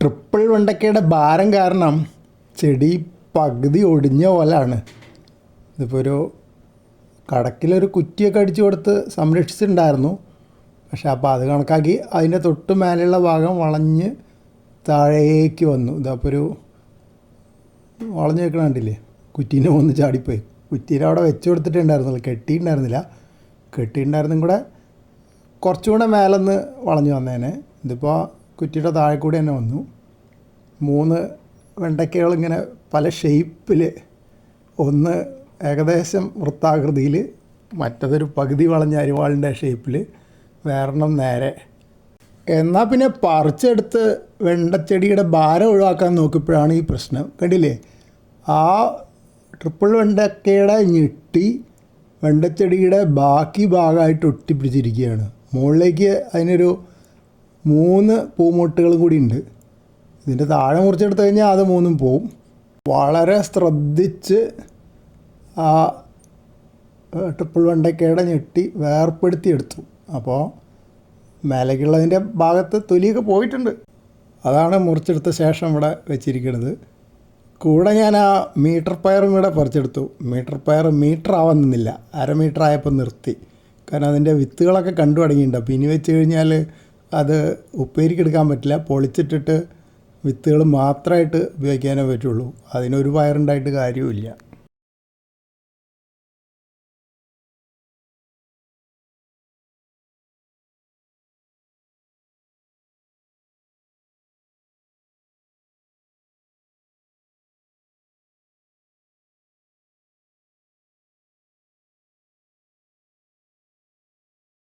Triple വെണ്ടക്കയുടെ ഭാരം കാരണം ചെടി പകുതി ഒടിഞ്ഞ പോലാണ്. ഇതിപ്പോൾ ഒരു കടക്കിലൊരു കുറ്റിയൊക്കെ അടിച്ചു കൊടുത്ത് സംരക്ഷിച്ചിട്ടുണ്ടായിരുന്നു. പക്ഷെ അപ്പോൾ അത് കണക്കാക്കി അതിന്റെ തൊട്ട് മേലെയുള്ള ഭാഗം വളഞ്ഞ് താഴേക്ക് വന്നു. ഇതപ്പോൾ ഒരു വളഞ്ഞു വെക്കണ കണ്ടില്ലേ? കുറ്റീനെ ഒന്ന് ചാടിപ്പോയി. കുറ്റീനെ അവിടെ വെച്ച് കൊടുത്തിട്ടുണ്ടായിരുന്നില്ല. കെട്ടിയിട്ടുണ്ടായിരുന്നില്ല. കെട്ടിയിട്ടുണ്ടായിരുന്നും കൂടെ കുറച്ചും കൂടെ മേലെന്ന് വളഞ്ഞു വന്നേനെ. ഇതിപ്പോൾ കുറ്റിയുടെ താഴെ കൂടി തന്നെ വന്നു. മൂന്ന് വെണ്ടയ്ക്കകൾ ഇങ്ങനെ പല ഷേപ്പിൽ ഒന്ന് ഏകദേശം വൃത്താകൃതിയിൽ മറ്റതൊരു പകുതി വളഞ്ഞ അരിവാളിന്റെ ഷേപ്പിൽ വേറെണ്ണം നേരെ. എന്നാൽ പിന്നെ പറിച്ചെടുത്ത് വെണ്ടച്ചെടിയുടെ ഭാരം ഒഴിവാക്കാൻ നോക്കിയപ്പോഴാണ് ഈ പ്രശ്നം. കണ്ടില്ലേ? ആ ട്രിപ്പിൾ വെണ്ടക്കയുടെ ഞെട്ടി വെണ്ടച്ചെടിയുടെ ബാക്കി ഭാഗമായിട്ട് ഒട്ടിപ്പിടിച്ചിരിക്കുകയാണ്. മുകളിലേക്ക് അതിനൊരു മൂന്ന് പൂമൊട്ടുകളും കൂടി ഉണ്ട്. ഇതിന്റെ താഴെ മുറിച്ചെടുത്ത് കഴിഞ്ഞാൽ അത് മൂന്നും പോവും. വളരെ ശ്രദ്ധിച്ച് ആ ട്രിപ്പിൾ വെണ്ടക്കയുടെ ഞെട്ടി വേർപ്പെടുത്തിയെടുത്തു അപ്പോൾ മേലക്കുള്ളതിന്റെ ഭാഗത്ത് തൊലിയൊക്കെ പോയിട്ടുണ്ട്. അതാണ് മുറിച്ചെടുത്ത ശേഷം ഇവിടെ വെച്ചിരിക്കുന്നത്. കൂടെ ഞാൻ ആ മീറ്റർ പയറും കൂടെ പറിച്ചെടുത്തു. മീറ്റർ പയർ മീറ്റർ ആവുന്നില്ല അര മീറ്റർ ആയപ്പോൾ നിർത്തി. കാരണം അതിന്റെ വിത്തുകളൊക്കെ കണ്ടു തുടങ്ങിയിട്ടുണ്ട്. അപ്പോൾ ഇനി വെച്ച് കഴിഞ്ഞാൽ അത് ഉപ്പേരിക്ക് എടുക്കാൻ പറ്റില്ല. പൊളിച്ചിട്ടിട്ട് വിത്തുകൾ മാത്രമായിട്ട് ഉപയോഗിക്കാനേ പറ്റുള്ളൂ. അതിനൊരു പയറുണ്ടായിട്ട് കാര്യവുമില്ല.